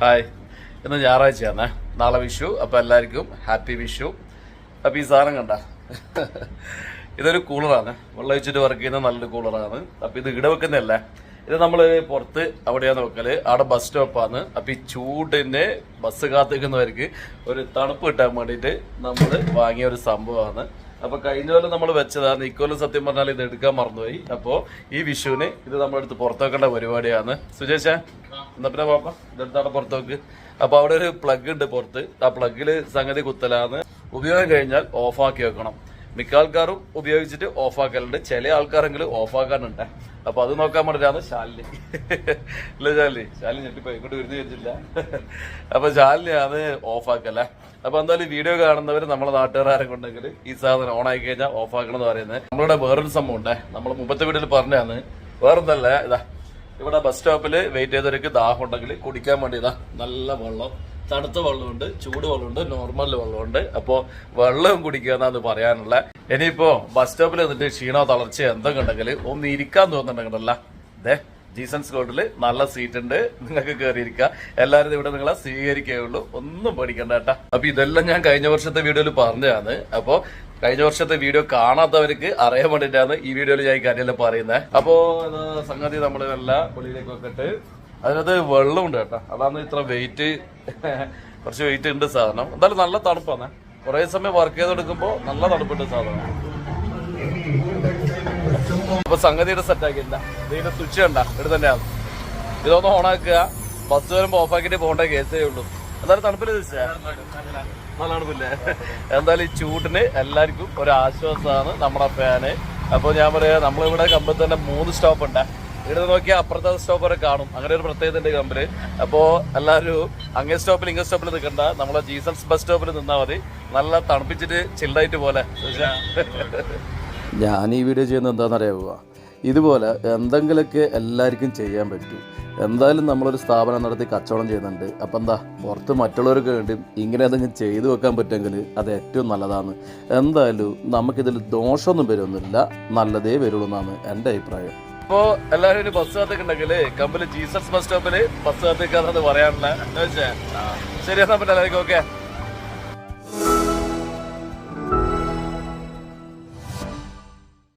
Hi. ഇന്ന് ഞായറാഴ്ചയാണ്. നാളെ വിഷു. അപ്പോൾ എല്ലാവർക്കും ഹാപ്പി വിഷു. അപ്പോൾ ഈ സാധനം കണ്ട. ഇതൊരു കൂളറാണ്. വെള്ളം വെച്ചിട്ട് വർക്ക് ചെയ്യുന്ന നല്ലൊരു കൂളറാണ്. അപ്പോൾ ഇത് ഇവിടെ വെക്കുന്നതല്ല? ഇത് നമ്മൾ പുറത്ത് അവിടെയാണ് വെക്കൽ. അവിടെ ബസ് സ്റ്റോപ്പാണ് അപ്പോൾ ഈ ചൂടിന്റെ ബസ് കാത്തിരിക്കുന്നവർക്ക് ഒരു തണുപ്പ് കിട്ടാൻ വേണ്ടിയിട്ട് നമ്മൾ വാങ്ങിയ ഒരു സംഭവമാണ്. അപ്പൊ കഴിഞ്ഞ കൊല്ലം നമ്മൾ വെച്ചതാണ് ഇക്കൊല്ലം സത്യം പറഞ്ഞാൽ ഇത് എടുക്കാൻ മറന്നുപോയി. അപ്പോ ഈ വിഷുവിന് ഇത് നമ്മളെടുത്ത് പുറത്തേക്കേണ്ട പരിപാടിയാണ്. സുജേഷ എന്നാ പിന്നെ പാപ്പ ഇതെടുത്താണ് പുറത്തേക്ക് അപ്പൊ അവിടെ ഒരു പ്ലഗ് ഉണ്ട് പുറത്ത്. ആ പ്ലഗിൽ സംഗതി കുത്തലാന്ന്. ഉപയോഗം കഴിഞ്ഞാൽ ഓഫാക്കി വെക്കണം. മിക്ക ആൾക്കാരും ഉപയോഗിച്ചിട്ട് ഓഫാക്കലുണ്ട് ചില ആൾക്കാരെങ്കിലും ഓഫാക്കാനുണ്ട് അപ്പൊ അത് നോക്കാൻ പറഞ്ഞാണ് ശാലിനി. ഇല്ല ശാലിനി. ശാലിനി ഞെട്ടിപ്പോ ഇങ്ങോട്ട് വരുന്ന വിചാരിച്ചില്ല. അപ്പൊ ശാലിനിയാണ് ഓഫാക്കല്ല അപ്പൊ എന്തായാലും വീഡിയോ കാണുന്നവർ നമ്മളെ നാട്ടുകാരെ കൊണ്ടെങ്കിൽ ഈ സാധനം ഓൺ ആയി കഴിഞ്ഞാൽ ഓഫാക്കണം എന്ന് പറയുന്നത്. നമ്മളുടെ വേറൊരു സംഭവം ഉണ്ടേ. നമ്മൾ മുമ്പത്തെ വീട്ടിൽ പറഞ്ഞാന്ന് വേറൊന്നല്ല ഇതാ. ഇവിടെ ബസ് സ്റ്റോപ്പിൽ വെയിറ്റ് ചെയ്തവർക്ക് ദാഹം ഉണ്ടെങ്കിൽ കുടിക്കാൻ വേണ്ടി നല്ല വെള്ളം. തണുത്ത വെള്ളമുണ്ട് ചൂട് വെള്ളമുണ്ട് നോർമൽ വെള്ളമുണ്ട്. അപ്പോൾ വെള്ളം കുടിക്കുക എന്നാണ് പറയാനുള്ള ഇനിയിപ്പോ ബസ് സ്റ്റോപ്പിൽ നിന്നിട്ട് ക്ഷീണോ തളർച്ചയോ എന്തൊക്കെ ഉണ്ടെങ്കിൽ ഒന്ന് ഇരിക്കാൻ തോന്നുന്നുണ്ടെങ്കിലല്ല. ദേ ജീസൻസ് ഗോൾഡിൽ നല്ല സീറ്റ് ഉണ്ട്. നിങ്ങൾക്ക് കയറിയിരിക്കുക എല്ലാവരും ഇവിടെ നിങ്ങളെ സ്വീകരിക്കുകയുള്ളൂ ഒന്നും പേടിക്കണ്ട കേട്ടാ. അപ്പൊ ഇതെല്ലാം ഞാൻ കഴിഞ്ഞ വർഷത്തെ വീഡിയോയിൽ പറഞ്ഞതാണ്. അപ്പോ കഴിഞ്ഞ വർഷത്തെ വീഡിയോ കാണാത്തവർക്ക് അറിയാൻ വേണ്ടിയിട്ടാണ് ഈ വീഡിയോയിൽ ഞാൻ കാര്യമെല്ലാം പറയുന്നത്. അപ്പോ സംഗതി നമ്മൾ നല്ല വെളിയിലേക്ക് വെക്കിട്ട് അതിനകത്ത് വെള്ളമുണ്ട് കേട്ടോ. അതാണ് ഇത്ര വെയിറ്റ് കുറച്ച് വെയിറ്റ് ഉണ്ട് സാധനം. എന്തായാലും നല്ല തണുപ്പാണ്. കുറെ സമയം വർക്ക് ചെയ്തെടുക്കുമ്പോൾ നല്ല തണുപ്പുണ്ട് സാധനം. അപ്പൊ സംഗതിയുടെ സെറ്റ് ആക്കിയില്ല. ഇതിന്റെ സ്വിച്ച് കണ്ട. ഇവിടെ തന്നെയാണ് ഇതൊന്ന് ഓണാക്കുക ബസ് വരുമ്പോ ഓഫാക്കിട്ട് പോകേണ്ട കേസേ ഉള്ളൂ. എന്തായാലും തണുപ്പില്ല ചോദിച്ചാ എന്തായാലും ഈ ചൂടിന് എല്ലാവർക്കും ഒരു ആശ്വാസമാണ് നമ്മുടെ ഫാന്. അപ്പൊ ഞാൻ പറയാം നമ്മളിവിടെ കമ്പിൽ തന്നെ മൂന്ന് സ്റ്റോപ്പ് ഉണ്ട്. ഇവിടെ നോക്കിയാൽ അപ്പുറത്തെ സ്റ്റോപ്പ് വരെ കാണും. അങ്ങനെ ഒരു പ്രത്യേകത ഉണ്ട് കമ്പിൽ അപ്പോ എല്ലാവരും അങ്ങേ സ്റ്റോപ്പിൽ ഇങ്ങേ സ്റ്റോപ്പിൽ നിൽക്കണ്ട. നമ്മളെ ജീസൺസ് ബസ് സ്റ്റോപ്പിൽ നിന്നാൽ മതി. നല്ല തണുപ്പിച്ചിട്ട് ചില്ലായിട്ട് പോലെ. ഞാൻ ഈ വീഡിയോ ചെയ്യുന്നത് എന്താണെന്നറിയാവുക ഇതുപോലെ എന്തെങ്കിലുമൊക്കെ എല്ലാവർക്കും ചെയ്യാൻ പറ്റും. എന്തായാലും നമ്മളൊരു സ്ഥാപനം നടത്തി കച്ചവടം ചെയ്യുന്നുണ്ട്. അപ്പം എന്താ പുറത്ത് മറ്റുള്ളവർക്ക് വേണ്ടി ഇങ്ങനെ എന്തെങ്കിലും ചെയ്തു വെക്കാൻ പറ്റുമെങ്കിൽ അത് ഏറ്റവും നല്ലതാണ്. എന്തായാലും നമുക്കിതിൽ ദോഷമൊന്നും വരുമൊന്നുമില്ല നല്ലതേ വരുള്ളൂ എന്നാണ് എന്റെ അഭിപ്രായം. ഇപ്പോ എല്ലാവരും ഒരു ബസ് കാത്തിക്കുണ്ടെങ്കിൽ കമ്പനി ജീസസ് ബസ് സ്റ്റോപ്പിൽ ബസ് കാത്തിക്കാന്നാണ് പറയാനുള്ള. ശരി എന്നാ പിന്നെ എല്ലാവർക്കും ഓക്കെ